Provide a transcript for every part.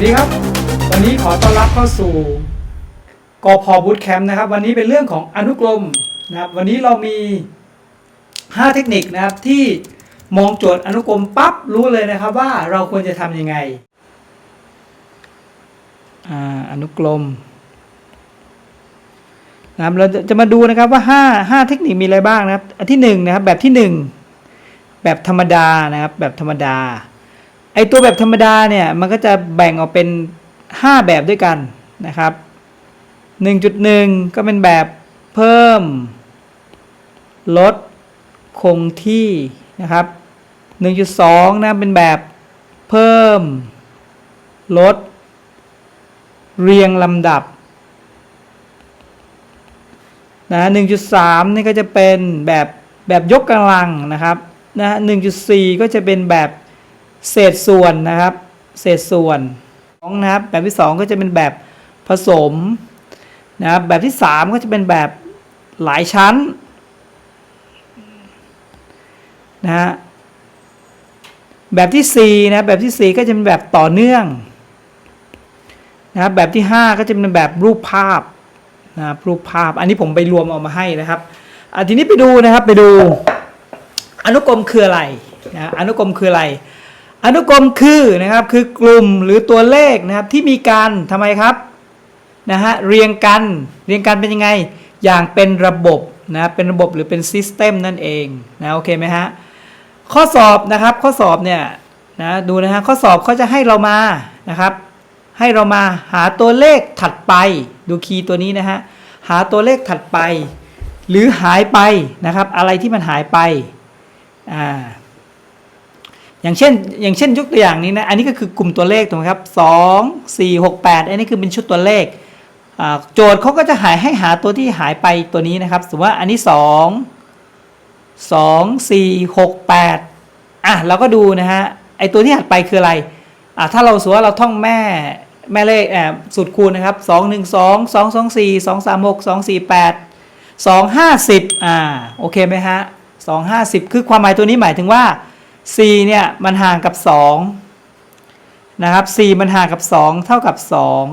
วัสดีครับ วันนี้ขอต้อนรับเข้าสู่กพบูตแคมป์นะครับ วันนี้เป็นเรื่องของอนุกรมนะครับ วันนี้เรามี 5 เทคนิคนะครับที่มองโจทย์อนุกรมปั๊บรู้เลยนะครับว่าเราควรจะทำยังไงอ่าอนุกรมนะครับเราจะจะมาดูนะครับว่า5 5เทคนิคมีอะไรบ้างนะครับ อันที่1นะครับแบบที่ 1 แบบธรรมดานะครับ แบบธรรมดา ไอตัวแบบธรรมดาเนี่ยมันก็จะแบ่งออกเป็น 5 แบบด้วยกันนะครับ 1.1 ก็เป็นแบบเพิ่ม ลด คงที่นะครับ 1.2 นะเป็นแบบเพิ่ม ลด เรียงลำดับนะ1.3 นี่ก็จะเป็นแบบแบบยกกำลังนะครับนะ1.4 ก็จะเป็นแบบ เศษส่วนนะครับ เศษส่วนของนะครับ แบบที่ 2 ก็จะเป็นแบบผสมนะครับแบบที่ 3 ก็จะเป็นแบบหลายชั้นนะฮะแบบที่ 4 นะแบบที่ 4 ก็จะเป็นแบบต่อเนื่องนะครับแบบที่ 5 ก็จะเป็นแบบรูปภาพนะครับรูปภาพ อันนี้ผมไปรวมเอามาให้นะครับอะทีนี้ไปดูนะครับไปดูอนุกรมคืออะไรนะอนุกรมคืออะไร อนุกรมคือนะครับคือกลุ่มหรือตัวเลขนะครับที่มีการทำไมครับนะฮะเรียงกันเรียงกันเป็นยังไง อย่างเป็นระบบนะเป็นระบบหรือเป็นซิสเต็มนั่นเองนะโอเคไหมฮะข้อสอบนะครับข้อสอบเนี่ยนะดูนะฮะข้อสอบเขาจะให้เรามานะครับ ให้เรามาหาตัวเลขถัดไป ดูคีย์ตัวนี้นะฮะหาตัวเลขถัดไป หรือหายไปนะครับ อะไรที่มันหายไปอ่า อย่างเช่น อย่างเช่นยกตัวอย่างนี้นะ อันนี้ก็คือกลุ่มตัวเลขถูกไหมครับสองสี่หกแปดอันนี้คือเป็นชุดตัวเลข โจทย์เขาก็จะหายให้หาตัวที่หายไปตัวนี้นะครับ สมมติว่าอันนี้สองสองสี่หกแปดอะเราก็ดูนะฮะ ไอตัวที่หายไปคืออะไร อะถ้าเราสมมติว่าเราท่องแม่แม่เลขแอบสูตรคูณนะครับสองหนึ่งสองสองสองสี่สองสามหกสองสี่แปดสองห้าสิบอ่า โอเคไหมฮะสองห้าสิบคือความหมายตัวนี้หมายถึงว่า 4เนี่ยมันห่างกับ2นะครับ4มันห่างกับ 2 เท่ากับ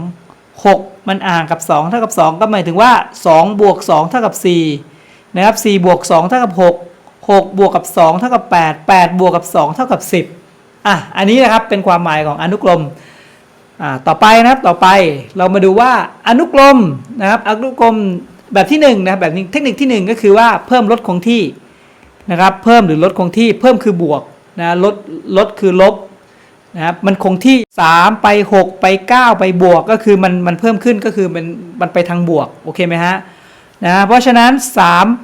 2 6 มันห่างกับ 2 เท่ากับ 2 ก็หมายถึงว่า2บวก2เท่ากับ4นะครับ4บวก2เท่ากับ 6 6 บวกกับ 2 เท่ากับ 8 8 บวกกับ 2 เท่ากับ 10อะอันนี้นะครับเป็นความหมายของอนุกรมอ่าต่อไปนะครับต่อไปเรามาดูว่าอนุกรมนะครับอนุกรมแบบที่1นะแบบนี้เทคนิคที่ 1 ก็คือว่าเพิ่มลดคงที่นะครับเพิ่มหรือลดคงที่เพิ่มคือบวก นะลดลดคือลบนะครับมันคงที่ 3 ไป 6 ไป 9 ไปบวกก็คือมันมันเพิ่มขึ้นก็คือมันมันไปทางบวกโอเคไหมฮะนะเพราะฉะนั้น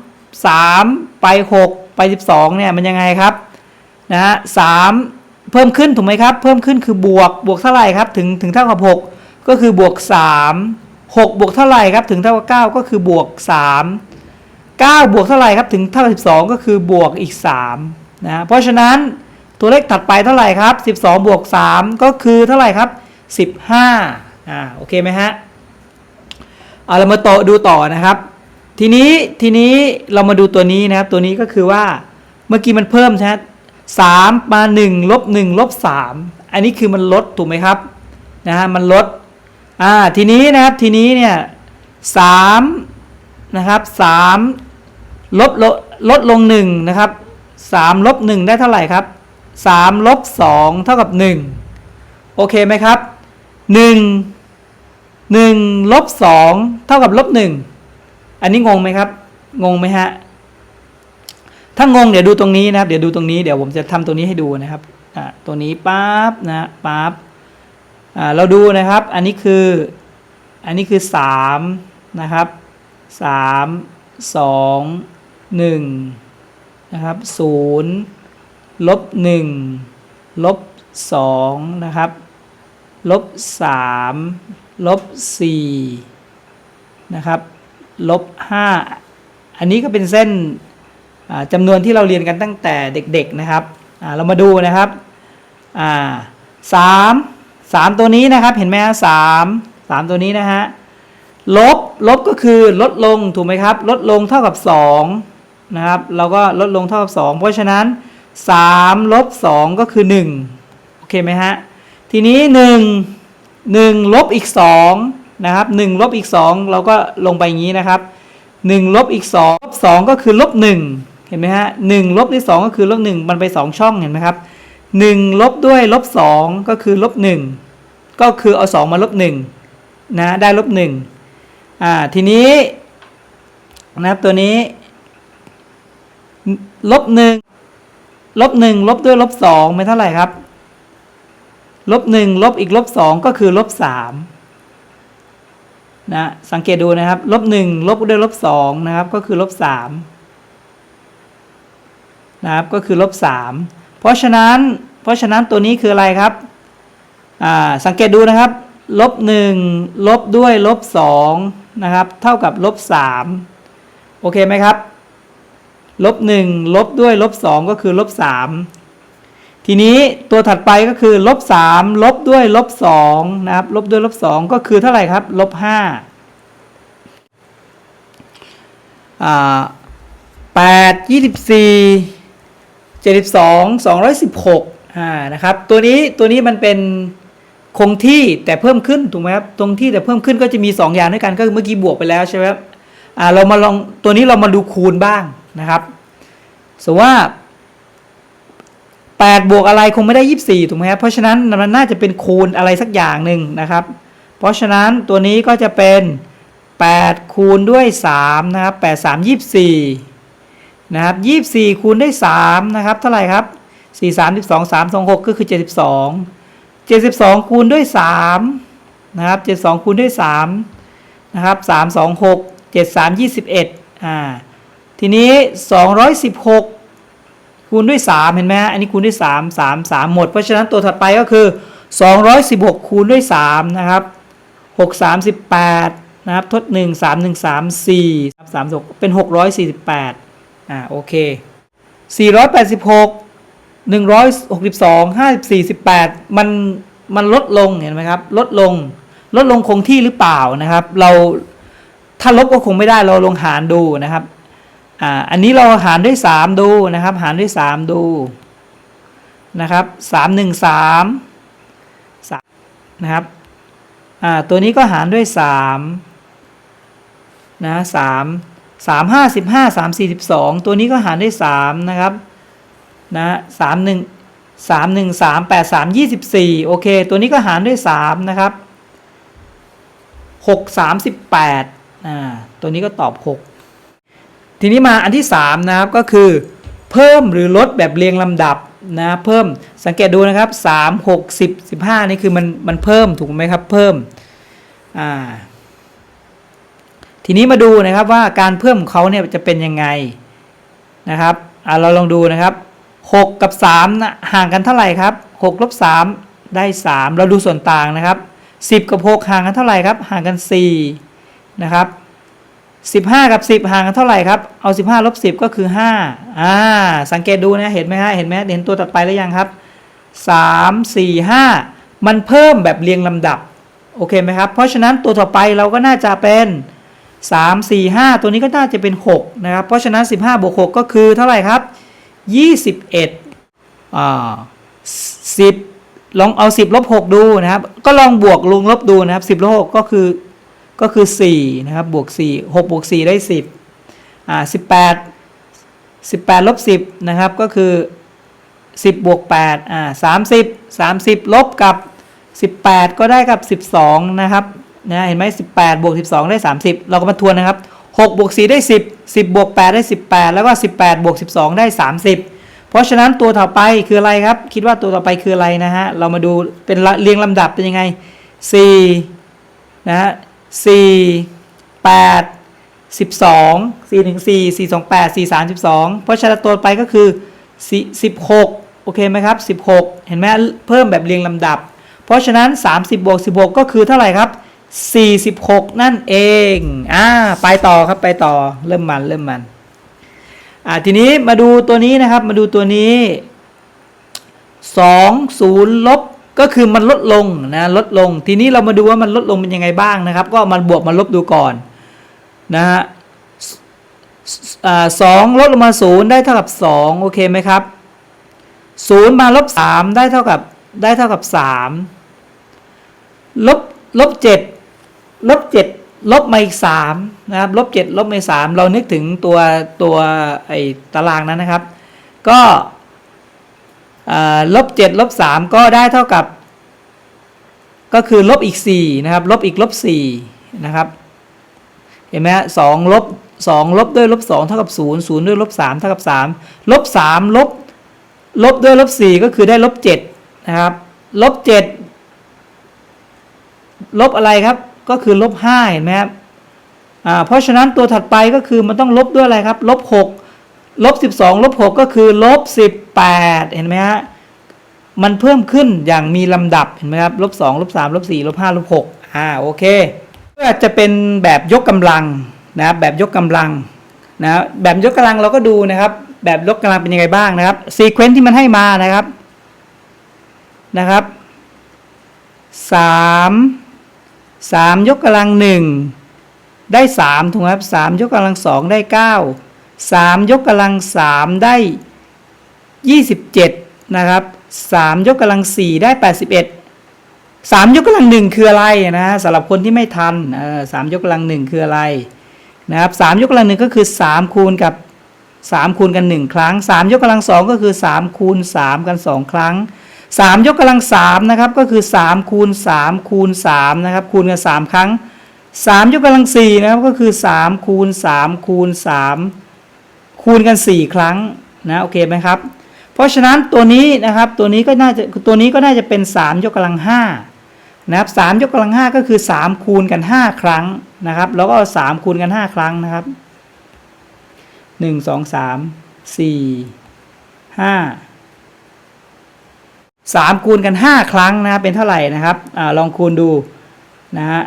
3 3 ไป 6 ไป 12เนี่ยมันยังไงครับนะฮะสเพิ่มขึ้นถูกไหมครับ เพิ่มขึ้นคือบวกบวกเท่าไหร่ครับถึงถึงเท่ากับ 6 ก็คือบวก 3 6 บวกเท่าไหร่ครับถึงเท่ากับ 9 ก็คือบวก 3 9 บวกเท่าไหร่ครับถึงเท่ากับ 12 ก็คือบวกอีก 3 นะเพราะฉะนั้นตัวเลขถัดไปเท่าไหร่ครับ 12 บวก 3 ก็คือเท่าไหร่ครับ 15อ่าโอเคไหมฮะเอาเรามาต่อดูต่อนะครับ ทีนี้ทีนี้เรามาดูตัวนี้นะครับ ตัวนี้ก็คือว่าเมื่อกี้มันเพิ่มใช่ไหมสามมา1ลบ1ลบ3อันนี้คือมันลดถูกไหมครับนะฮะมันลดอ่าทีนี้นะครับทีนี้เนี่ยสามนะครับสามลบลดลดลง1นะครับ 3ลบ1ได้เท่าไหร่ครับ3ลบ2เท่ากับ 1 โอเคไหมครับ 1 1ลบ2เท่ากับลบ1อันนี้งงไหมครับ งงไหมฮะ ถ้างงเดี๋ยวดูตรงนี้นะครับ เดี๋ยวดูตรงนี้ เดี๋ยวผมจะทำตัวนี้ให้ดูนะครับอ่าตัวนี้ปั๊บนะปั๊บอ่าเราดูนะครับ อันนี้คือ อันนี้คือ 3 นะครับ 3 2 1 นะครับ0ลบ1ลบ2นะครับลบ3ลบ4นะครับลบ5อันนี้ก็เป็นเส้นจำนวนที่เราเรียนกันตั้งแต่เด็กๆนะครับเรามาดูนะครับสามสามตัวนี้นะครับเห็นไหมฮะสามสามตัวนี้นะฮะลบลบก็คือลดลงถูกไหมครับ ลดลงเท่ากับ2 นะครับ เราก็ลดลงเท่ากับ 2 เพราะฉะนั้น3ลบ2ก็คือ 1 โอเคไหมฮะ ทีนี้1หนึ่งลบอีกสองนะครับหนึ่งลบอีกสองเราก็ลงไปอย่างนี้นะครับหนึ่งลบอีกสองลบสองก็คือลบหนึ่งเห็นไหมฮะหนึ่งลบด้วยสองก็คือลบหนึ่งมันไปสองช่องเห็นไหมครับหนึ่งลบด้วยลบสองก็คือลบหนึ่งก็คือเอาสองมาลบหนึ่งนะได้ลบหนึ่งอ่าทีนี้นะครับตัวนี้ ลบหนึ่งลบหนึ่งลบด้วยลบสองเป็นเท่าไหร่ครับ ลบหนึ่งลบอีกลบสองก็คือลบสามนะสังเกตดูนะครับลบหนึ่งลบด้วยลบสองนะครับ ก็คือลบสามนะครับก็คือลบสามเพราะฉะนั้นเพราะฉะนั้นตัวนี้คืออะไรครับอ่าสังเกตดูนะครับลบหนึ่งลบด้วยลบสองนะครับ เท่ากับลบสามโอเคไหมครับ ลบหนึ่งลบด้วยลบสองก็คือลบสามทีนี้ตัวถัดไปก็คือลบสามลบด้วยลบสองนะครับลบด้วยลบสองก็คือเท่าไหร่ครับลบห้าอ่าแปดยี่สิบสี่เจ็ดสิบสองสองร้อยสิบหกอ่านะครับตัวนี้ตัวนี้มันเป็นคงที่แต่เพิ่มขึ้นถูกไหมครับตรงที่แต่เพิ่มขึ้นก็จะมี 2 อย่างด้วยกันก็คือเมื่อกี้บวกไปแล้วใช่ไหมครับอ่าเรามาลองตัวนี้เรามาดูคูณบ้าง นะครับสมมติว่า8บวกอะไรคงไม่ได้ 24ถูกไหมครับเพราะฉะนั้นมันน่าจะเป็นคูณอะไรสักอย่างหนึ่งนะครับ เพราะฉะนั้นตัวนี้ก็จะเป็น8คูณด้วย3นะครับ8 3 24นะครับ24คูณด้วย3นะครับเท่าไหร่ครับ4 3 12 3 2 6ก็คือ 72 72 คูณด้วย3นะครับ72คูณด้วย3นะครับ3 2 6 7 3 21อ่า ทีนี้ 216 คูณด้วย 3 เห็นไหมฮะอันนี้คูณด้วย 3 3 3 หมด เพราะฉะนั้นตัวถัดไปก็คือ 216 คูณด้วย 3 นะครับ 6 38 นะครับ ทด 1 3 1 3 4 3 6 เป็น 648 อ่า โอเค 486 162 54 18 มันมันลดลงเห็นไหมครับ ลดลง ลดลงคงที่หรือเปล่านะครับ เราถ้าลบก็คงไม่ได้เราลงหารดูนะครับ อ่าอันนี้เราหารด้วย 3 ดูนะครับ หารด้วย 3 ดูนะครับ3 1 3 3นะครับอ่าตัวนี้ก็หารด้วย3นะ3 3 5 15 3 42ตัวนี้ก็หารด้วย3นะครับนะ3 1 3 1 3 8 3 24โอเค ตัวนี้ก็หารด้วย3นะครับ6 38อ่าตัวนี้ก็ตอบ6 ทีนี้มาอันที่3นะครับก็คือ เพิ่มหรือลดแบบเรียงลำดับนะเพิ่มสังเกตดูนะครับ 3 6 10 15 นี่คือมันมันเพิ่มถูกไหมครับเพิ่มอ่าทีนี้มาดูนะครับว่าการเพิ่มของเขาเนี่ยจะเป็นยังไงนะครับอ่าเราลองดูนะครับ 6 กับ3นะห่างกันเท่าไหร่ครับ6ลบ3ได้ 3 เราดูส่วนต่างนะครับ 10 กับ 6 ห่างกันเท่าไหร่ครับห่างกัน4นะครับ 15 กับ 10 ห่างกันเท่าไหร่ครับ เอา 15ลบ10 ก็คือ 5 อ่า สังเกตดูนะ เห็นไหมฮะ เห็นไหมเห็นตัวตัดไปแล้วยังครับ 3 4 5 มันเพิ่มแบบเรียงลำดับ โอเคไหมครับ เพราะฉะนั้นตัวต่อไปเราก็น่าจะเป็น 3 4 5 ตัวนี้ก็น่าจะเป็น 6 นะครับ เพราะฉะนั้น 15บวก6ก็คือเท่าไหร่ครับ 21อ่า10 ลองเอา 10ลบ6ดูนะครับ ก็ลองบวกลงลบดูนะครับ 10ลบ6ก็คือ ก็คือ4นะครับบวก4 6บวก4ได้ 10อ่า18 18ลบ10นะครับก็คือ 10บวก8อ่า30 30 ลบกับ 18 ก็ได้กับ 12 นะครับนะเห็นไหม18บวก12 ได้ 30 เราก็มาทวนนะครับ6บวก4ได้ 10 10บวก8ได้ 18 แล้วก็ 18บวก12 ได้ 30เพราะฉะนั้นตัวต่อไปคืออะไรครับ คิดว่าตัวต่อไปคืออะไรนะฮะ เรามาดูเป็นเรียงลำดับเป็นยังไง4นะฮะ สี่แปดสิบสองสี่หนึ่งสี่สี่สองแปดสี่สามสิบสองเพราะฉะนั้นตัวไปก็คือสี่สิบหกโอเคไหมครับสิบหกเห็นไหมเพิ่มแบบเรียงลำดับ เพราะฉะนั้นสามสิบบวกสิบหกก็คือเท่าไหร่ครับสี่สิบหกนั่นเองอ่าไปต่อครับไปต่อเริ่มมันเริ่มมันอ่าทีนี้มาดูตัวนี้นะครับมาดูตัวนี้สองศูนย์ลบ ก็คือมันลดลงนะลดลง ทีนี้เรามาดูว่ามันลดลงเป็นยังไงบ้างนะครับ ก็มันบวกมาลบดูก่อนนะฮะสองลดลงมาศูนย์ได้เท่ากับสองโอเคไหมครับศูนย์มาลบสามได้เท่ากับได้เท่ากับสามลบลบเจ็ดลบเจ็ดลบมาอีกสามนะครับลบเจ็ดลบมาอีกสามเรานึกถึงตัวตัวไอ้ตารางนั้นนะครับ ก็ ลบเจ็ดลบสามก็ได้เท่ากับ ก็คือลบอีกสี่นะครับลบอีกลบสี่นะครับเห็นไหมฮะสองลบสองลบด้วยลบสองเท่ากับศูนย์ศูนย์ด้วยลบสามเท่ากับสามลบสามลบลบด้วยลบสี่ก็คือได้ลบเจ็ดนะครับลบเจ็ดลบอะไรครับก็คือลบห้าเห็นไหมครับเพราะฉะนั้นตัวถัดไปก็คือมันต้องลบด้วยอะไรครับลบหก ลบสิบสองลบหกก็คือลบสิบแปดเห็นไหมฮะมันเพิ่มขึ้นอย่างมีลำดับเห็นไหมครับลบสองลบสามลบสี่ลบห้าลบหกอ่าโอเคก็จะเป็นแบบยกกำลังนะครับแบบยกกำลังนะแบบยกกำลังเราก็ดูนะครับ แบบยกกำลังเป็นยังไงบ้างนะครับซีเควนซ์ที่มันให้มานะครับนะครับสามสามยกกำลังหนึ่งได้สามถูกไหมครับสามยกกำลังสองได้เก้า สามยกกำลังสามได้ยี่สิบเจ็ดนะครับสามยกกำลังสี่ได้แปดสิบเอ็ดสามยกกำลังหนึ่งคืออะไรนะสำหรับคนที่ไม่ทันสามยกกำลังหนึ่งคืออะไรนะครับสามยกกำลังหนึ่งก็คือสามคูณกับสามคูณกันหนึ่งครั้งสามยกกำลังสองก็คือสามคูณสามกันสองครั้งสามยกกำลังสามนะครับก็คือสามคูณสามคูณสามนะครับคูณกันสามครั้งสามยกกำลังสี่นะครับก็คือสามคูณสามคูณสาม คูณกันสี่ครั้งนะโอเคไหมครับ เพราะฉะนั้นตัวนี้นะครับตัวนี้ก็น่าจะตัวนี้ก็น่าจะเป็นสามยกกำลังห้านะครับสามยกกำลังห้าก็คือสามคูณกันห้าครั้งนะครับ แล้วก็สามคูณกันห้าครั้งนะครับหนึ่งสองสามสี่ห้าสามคูณกันห้าครั้งนะเป็นเท่าไหร่นะครับอลองคูณดูนะฮะ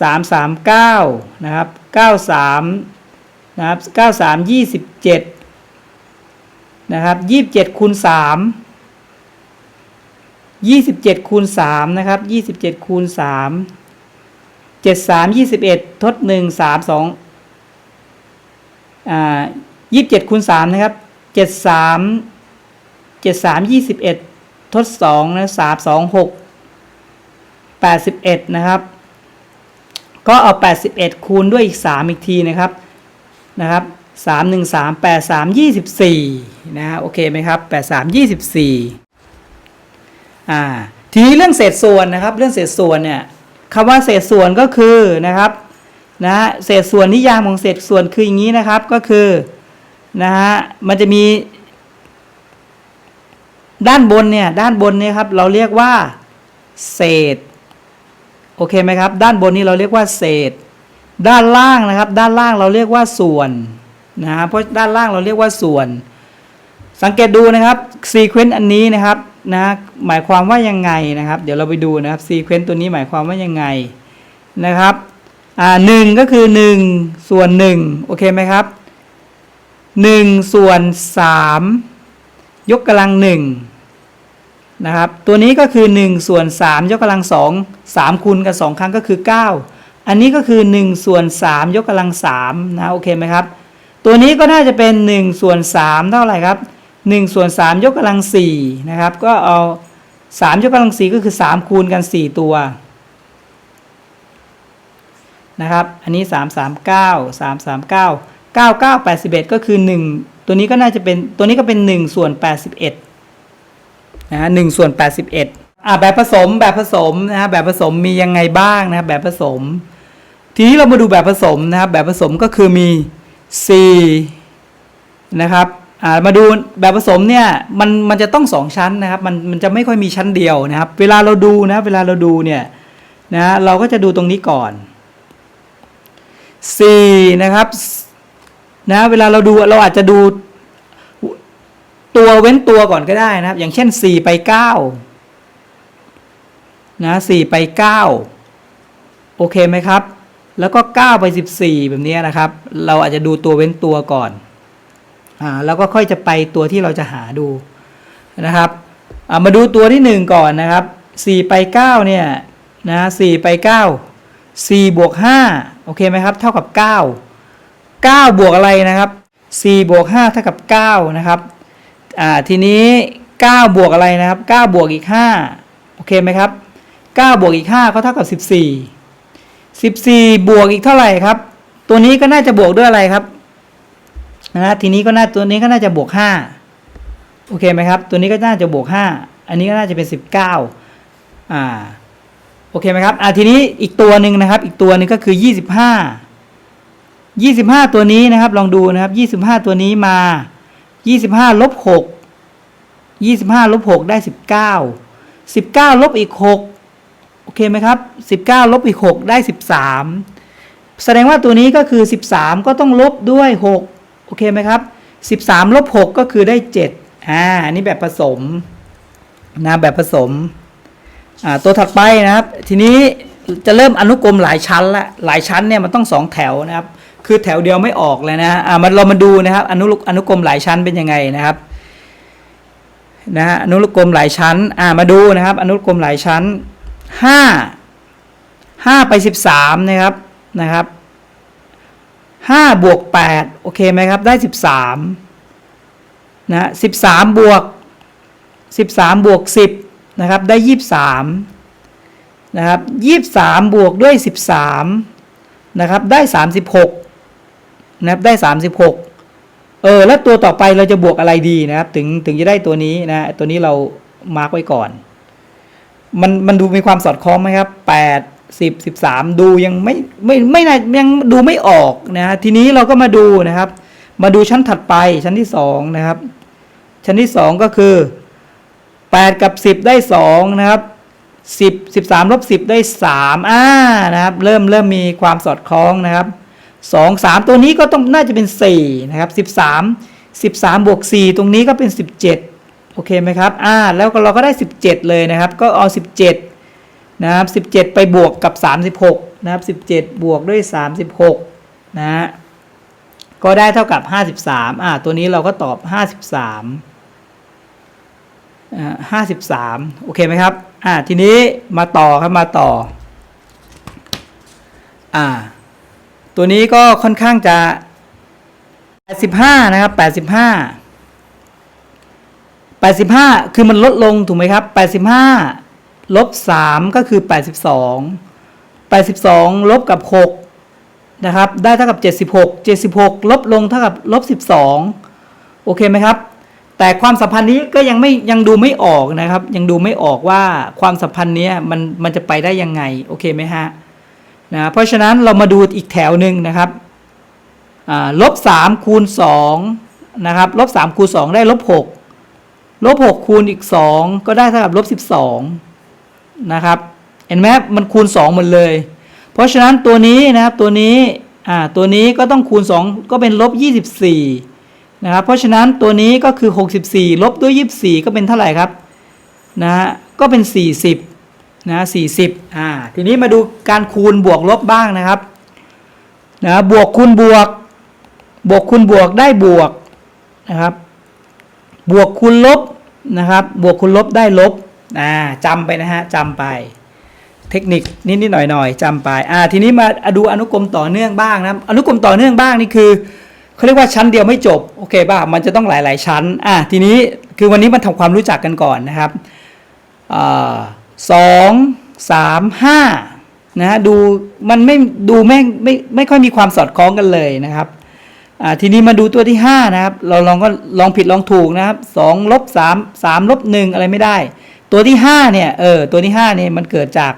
สามสามเก้านะครับเก้าสาม นะครับเก้าสามยี่สิบเจ็ดนะครับยี่สิบเจ็ดคูณสามยี่สิบเจ็ดคูณสามนะครับยี่สิบเจ็ดคูณสามเจ็ดสามยี่สิบเอ็ดทดหนึ่งสามสองอ่ายี่สิบเจ็ดคูณสามนะครับเจ็ดสามเจ็ดสามยี่สิบเอ็ดทดสองนะสามสองหกแปดสิบเอ็ดนะครับ ก็เอาแปดสิบเอ็ดคูณด้วยอีกสามอีกทีนะครับ นะครับสามหนึ่งสามแปดสามยี่สิบสี่นะฮะโอเคไหมครับแปดสามยี่สิบสี่อ่าทีนี้เรื่องเศษส่วนนะครับ เรื่องเศษส่วนเนี่ยคำว่าเศษส่วนก็คือนะครับนะฮะเศษส่วนนิยามของเศษส่วนคืออย่างนี้นะครับก็คือนะฮะมันจะมี ด้านบนเนี่ยด้านบนเนี่ยครับเราเรียกว่า เศษโอเคไหมครับ ด้านบนนี้เราเรียกว่าเศษ ด้านล่างนะครับ ด้านล่างเราเรียกว่าส่วนนะฮะเพราะด้านล่างเราเรียกว่าส่วน สังเกตดูนะครับซีเควนต์อันนี้นะครับนะหมายความว่ายังไงนะครับ เดี๋ยวเราไปดูนะครับซีเควนต์ตัวนี้หมายความว่ายังไงนะครับอ่าหนึ่งก็คือหนึ่งส่วนหนึ่งโอเคไหมครับหนึ่งส่วนสามยกกำลังหนึ่งนะครับตัวนี้ก็คือหนึ่งส่วนสามยกกำลังสองสามคูณกันสองครั้งก็คือเก้า อันนี้ก็คือหนึ่งส่วนสามยกกำลังสามนะโอเคไหมครับ ตัวนี้ก็น่าจะเป็นหนึ่งส่วนสามเท่าไหร่ครับหนึ่งส่วนสามยกกำลังสี่นะครับ ก็เอาสามยกกำลังสี่ก็คือสามคูณกันสี่ตัวนะครับ อันนี้สามสามเก้าสามสามเก้าเก้าเก้าแปดสิบเอ็ดก็คือหนึ่งตัวนี้ก็น่าจะเป็นตัวนี้ก็เป็นหนึ่งส่วนแปดสิบเอ็ดนะฮะหนึ่งส่วนแปดสิบเอ็ดอ่าแบบผสมแบบผสมนะฮะแบบผสมมียังไงบ้างนะแบบผสม ทีนี้เรามาดูแบบผสมนะครับ แบบผสมก็คือมี4นะครับมาดูแบบผสมเนี่ยมันมันจะต้องสองชั้นนะครับมันมันจะไม่ค่อยมีชั้นเดียวนะครับ เวลาเราดูนะเวลาเราดูเนี่ยนะเราก็จะดูตรงนี้ก่อน4นะครับนะเวลาเราดูเราอาจจะดูตัวเว้นตัวก่อนก็ได้นะครับ อย่างเช่น 4 ไป9นะ4ไป 9 โอเคไหมครับ แล้วก็ 9 ไป 14 แบบนี้นะครับ เราอาจจะดูตัวเว้นตัวก่อนอ่าแล้วก็ค่อยจะไปตัวที่เราจะหาดูนะครับอ่ามาดูตัวที่ 1 ก่อนนะครับ 4 ไป 9 เนี่ยนะ4ไป 9 4 บวก 5 โอเคไหมครับ เท่ากับ 9 9 บวกอะไรนะครับ 4 บวก 5 เท่ากับ 9 นะครับอ่าทีนี้ 9 บวกอะไรนะครับ 9 บวกอีก 5 โอเคไหมครับ 9 บวกอีก 5 ก็เท่ากับ 14 14 บวกอีกเท่าไหร่ครับ ตัวนี้ก็น่าจะบวกด้วยอะไรครับนะทีนี้ก็น่าตัวนี้ก็น่าจะบวก 5 โอเคไหมครับ ตัวนี้ก็น่าจะบวก 5 อันนี้ก็น่าจะเป็น 19อ่าโอเคไหมครับอ่าทีนี้อีกตัวหนึ่งนะครับ อีกตัวหนึ่งก็คือ 25 25 ตัวนี้นะครับ ลองดูนะครับ 25 ตัวนี้มา 25ลบ6 25ลบ6ได้ 19 19ลบอีก 6 โอเคไหมครับ 19 ลบอีก 6 ได้ 13 แสดงว่าตัวนี้ก็คือ 13 ก็ต้องลบด้วย 6 โอเคไหมครับ 13 ลบ 6 ก็คือได้ 7 อ่าอันนี้แบบผสมนะแบบผสม อ่า ตัวถัดไปนะครับ ทีนี้จะเริ่มอนุกรมหลายชั้นละ หลายชั้นเนี่ยมันต้องสองแถวนะครับ คือแถวเดียวไม่ออกเลยนะ อ่ามันเรามาดูนะครับ อนุอนุกรมหลายชั้นเป็นยังไงนะครับนะฮะอนุกรมหลายชั้น อ่า มาดูนะครับ อนุกรมหลายชั้น ห้าห้าไปสิบสามนะครับนะครับห้าบวกแปดโอเคไหมครับ ได้สิบสามนะสิบสามบวกสิบสามบวกสิบนะครับ ได้ยี่สามนะครับยี่สามบวกด้วยสิบสามนะครับ ได้สามสิบหกนะครับ ได้สามสิบหกเออ แล้วตัวต่อไปเราจะบวกอะไรดีนะครับ ถึงถึงจะได้ตัวนี้นะ ตัวนี้เรามาร์กไว้ก่อน มันมันดูมีความสอดคล้องไหมครับแปดสิบสิบสามดูยังไม่ไม่ไม่น่ายังดูไม่ออกนะฮะทีนี้เราก็มาดูนะครับ มาดูชั้นถัดไปชั้นที่สองนะครับ ชั้นที่สองก็คือแปดกับสิบได้สองนะครับสิบสิบสามลบสิบได้สามอ่านะครับ เริ่มเริ่มมีความสอดคล้องนะครับสองสามตัวนี้ก็ต้องน่าจะเป็นสี่นะครับสิบสามสิบสามบวกสี่ตรงนี้ก็เป็นสิบเจ็ด โอเคไหมครับอ่าแล้วเราก็ได้สิบเจ็ดเลยนะครับ ก็เอาสิบเจ็ดนะครับสิบเจ็ดไปบวกกับสามสิบหกนะครับสิบเจ็ดบวกด้วยสามสิบหกนะฮะก็ได้เท่ากับห้าสิบสามอ่าตัวนี้เราก็ตอบห้าสิบสามอ่าห้าสิบสามโอเคไหมครับอ่าทีนี้มาต่อครับมาต่ออ่าตัวนี้ก็ค่อนข้างจะ 85 นะครับ 85 85 คือมันลดลงถูกไหมครับ 85 ลบ 3 ก็คือ 82 82 ลบกับ 6 นะครับ ได้เท่ากับ 76 76 ลบลงเท่ากับลบ 12 โอเคไหมครับ แต่ความสัมพันธ์นี้ก็ยังไม่ยังดูไม่ออกนะครับ ยังดูไม่ออกว่าความสัมพันธ์นี้มันมันจะไปได้ยังไง โอเคไหมฮะนะเพราะฉะนั้นเรามาดูอีกแถวหนึ่งนะครับลบสามคูณสองนะครับ ลบสามคูณสองได้ลบหก ลบหกคูณอีกสองก็ได้เท่ากับลบสิบสองนะครับเห็นไหมมันคูณสองหมดเลย เพราะฉะนั้นตัวนี้นะครับตัวนี้อ่าตัวนี้ก็ต้องคูณ 2 ก็เป็นลบ24นะครับเพราะฉะนั้นตัวนี้ก็คือ 64 ลบด้วย 24 ก็เป็นเท่าไหร่ครับนะฮะก็เป็น 40นะสี่สิบอ่าทีนี้มาดูการคูณบวกลบบ้างนะครับนะบวกคูณบวก บวกคูณบวกได้บวกนะครับ บวกคูณลบนะครับ บวกคูณลบได้ลบอ่าจำไปนะฮะจำไป เทคนิคนิดนิดหน่อยหน่อยจำไปอ่าทีนี้มาดูอนุกรมต่อเนื่องบ้างนะอนุกรมต่อเนื่องบ้างนี่คือเขาเรียกว่าชั้นเดียวไม่จบโอเคป่ะมันจะต้องหลาย ๆ ชั้นอ่าทีนี้คือวันนี้มันทำความรู้จักกันก่อนนะครับอ่าสองสามห้านะฮะดูมันไม่ดูไม่ไม่ไม่ค่อยมีความสอดคล้องกันเลยนะครับ อ่าทีนี้มาดูตัวที่ห้านะครับ เราลองก็ลองผิดลองถูกนะครับสองลบสามสามลบหนึ่งอะไรไม่ได้ ตัวที่ห้าเนี่ยเออตัวที่ห้าเนี่ยมันเกิดจาก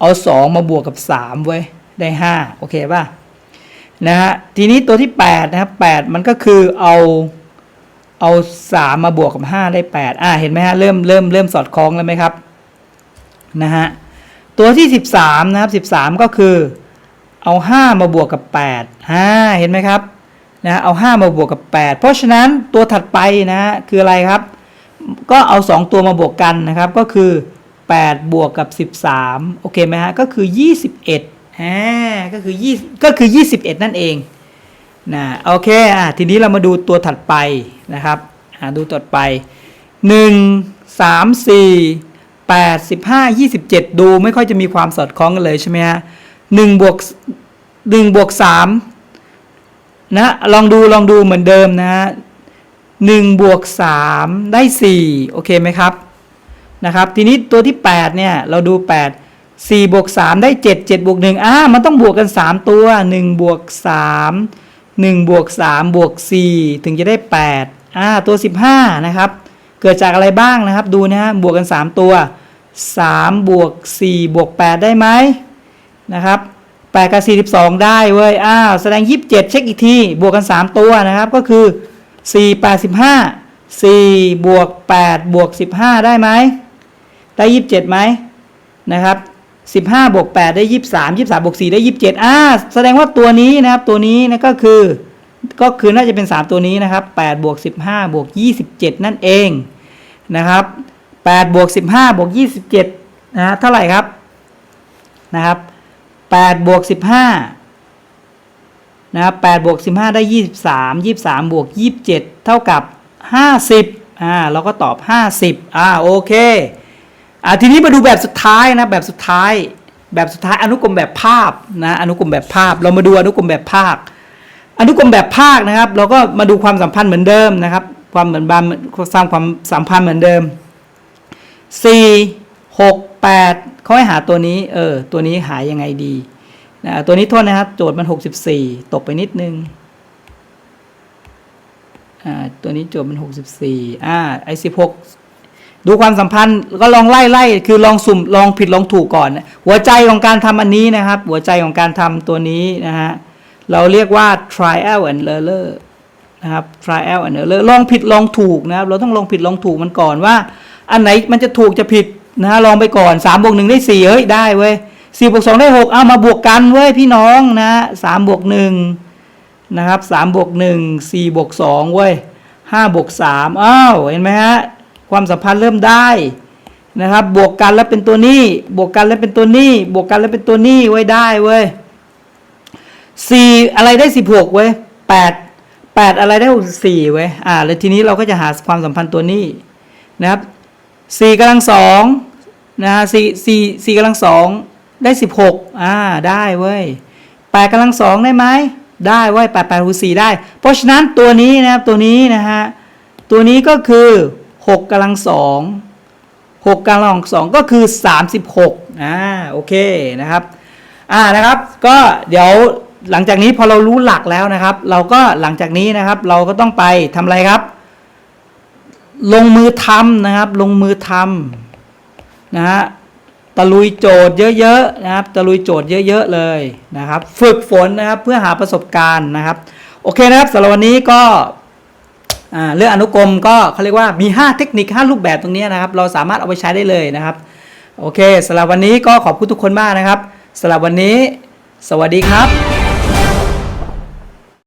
เอาสองมาบวกกับสามไว้ได้ห้าโอเคป่ะนะฮะทีนี้ตัวที่แปดนะครับแปดมันก็คือเอาเอาสามมาบวกกับห้าได้แปดอ่าเห็นไหมฮะเริ่มเริ่มเริ่มสอดคล้องแล้วไหมครับนะฮะตัวที่ 13 นะครับ 13 ก็คือเอา 5 มาบวกกับ8อ่าเห็นไหมครับ นะเอา 5 มาบวกกับ 8 เพราะฉะนั้นตัวถัดไปนะคืออะไรครับ ก็เอา 2 ตัวมาบวกกันนะครับ ก็คือ 8 บวกกับ 13 โอเคไหมฮะ ก็คือ 21อ่าก็คือ20ก็คือ 21 นั่นเองนะโอเคอะทีนี้เรามาดูตัวถัดไปนะครับอ่าดูต่อไป 1 3 4แปดสิบห้ายี่สิบเจ็ดดูไม่ค่อยจะมีความสอดคล้องกันเลยใช่ไหมฮะหนึ่งบวกหนึ่งบวกสาม นะลองดูลองดูเหมือนเดิมนะหนึ่งบวกสามได้สี่โอเคไหมครับนะครับ ทีนี้ตัวที่8เนี่ยเราดู8 4บวก3ได้7 7บวก1อ่ามันต้องบวกกัน3ตัว1บวก3 1บวก3บวก4ถึงจะได้8อ่าตัว15นะครับ เกิดจากอะไรบ้างนะครับดูนะฮะบวกกัน3ตัว3บวก4บวก8ได้ไหมนะครับ 8กับ42 ได้เว้ย อ้าว แสดง 27 เช็คอีกที บวกกัน 3 ตัวนะครับ ก็คือ 4 8 15 4บวก8บวก15 ได้ไหม ได้ 27ไหมนะครับ 15บวก8ได้ 23 23บวก4ได้ 27อ่าแสดงว่าตัวนี้นะครับ ตัวนี้นะก็คือ ก็คือน่าจะเป็น 3 ตัวนี้นะครับ8บวก15บวก27 นั่นเองนะครับ8บวก15บวก27นะฮะเท่าไหร่ครับนะครับ 8บวก15นะครับ8บวก15 ได้ 23 23 บวก 27 เท่ากับ 50อ่าเราก็ตอบ 50อ่าโอเคอ่าทีนี้มาดูแบบสุดท้ายนะแบบสุดท้าย แบบสุดท้ายอนุกรมแบบภาพนะอนุกรมแบบภาพ เรามาดูอนุกรมแบบภาค อนุกรมแบบภาคนะครับ เราก็มาดูความสัมพันธ์เหมือนเดิมนะครับ ความเหมือนบานสร้างความสัมพันธ์เหมือนเดิมสี่หกแปด เขาให้หาตัวนี้เออตัวนี้หายยังไงดีนะตัวนี้โทษนะครับ โจทย์มันหกสิบสี่ตกไปนิดนึงอ่าตัวนี้โจทย์มันหกสิบสี่อ่าไอสิบหกดูความสัมพันธ์ก็ลองไล่ไล่คือลองสุ่มลองผิดลองถูกก่อน หัวใจของการทำอันนี้นะครับ หัวใจของการทำตัวนี้นะฮะเราเรียกว่า trial and error นะครับ trial and error ลองผิดลองถูกนะครับ เราต้องลองผิดลองถูกมันก่อนว่า อันไหนมันจะถูกจะผิด นะฮะลองไปก่อน3บวก1ได้4เฮ้ยได้เว้ย4บวก2ได้ 6 เอามาบวกกันเว้ยพี่น้องนะ3บวก1นะครับ3บวก1 4บวก2เว้ย5บวก3อ้าวเห็นไหมฮะความสัมพันธ์เริ่มได้นะครับ บวกกันแล้วเป็นตัวนี้ บวกกันแล้วเป็นตัวนี้ บวกกันแล้วเป็นตัวนี้ไว้ได้เว้ยสี่อะไรได้สิบหกเว้ยแปดแปดอะไรได้หกสี่เว้ยอ่าแล้วทีนี้เราก็จะหาความสัมพันธ์ตัวนี้นะครับสี่กำลังสอง นะฮะสี่สี่สี่กำลังสองได้สิบหกอ่าได้เว้ยแปดกำลังสองได้ไหมได้เว้ยแปดแปดคูณสี่ได้ เพราะฉะนั้นตัวนี้นะครับตัวนี้นะฮะตัวนี้ก็คือหกกำลังสองหกกำลังสองก็คือสามสิบหกอ่าโอเคนะครับอ่านะครับก็เดี๋ยวหลังจากนี้พอเรารู้หลักแล้วนะครับ เราก็หลังจากนี้นะครับเราก็ต้องไปทำอะไรครับ ลงมือทำนะครับ ลงมือทำ นะฮะตะลุยโจทย์เยอะๆนะครับ ตะลุยโจทย์เยอะ ๆ เลยนะครับ ฝึกฝนนะครับเพื่อหาประสบการณ์นะครับ โอเคนะครับสำหรับวันนี้ก็เรื่องอนุกรมก็เขาเรียกว่ามี 5 เทคนิค 5 รูปแบบตรงนี้นะครับ เราสามารถเอาไปใช้ได้เลยนะครับ โอเคสำหรับวันนี้ก็ขอบคุณทุกคนมากนะครับสำหรับวันนี้ สวัสดีครับ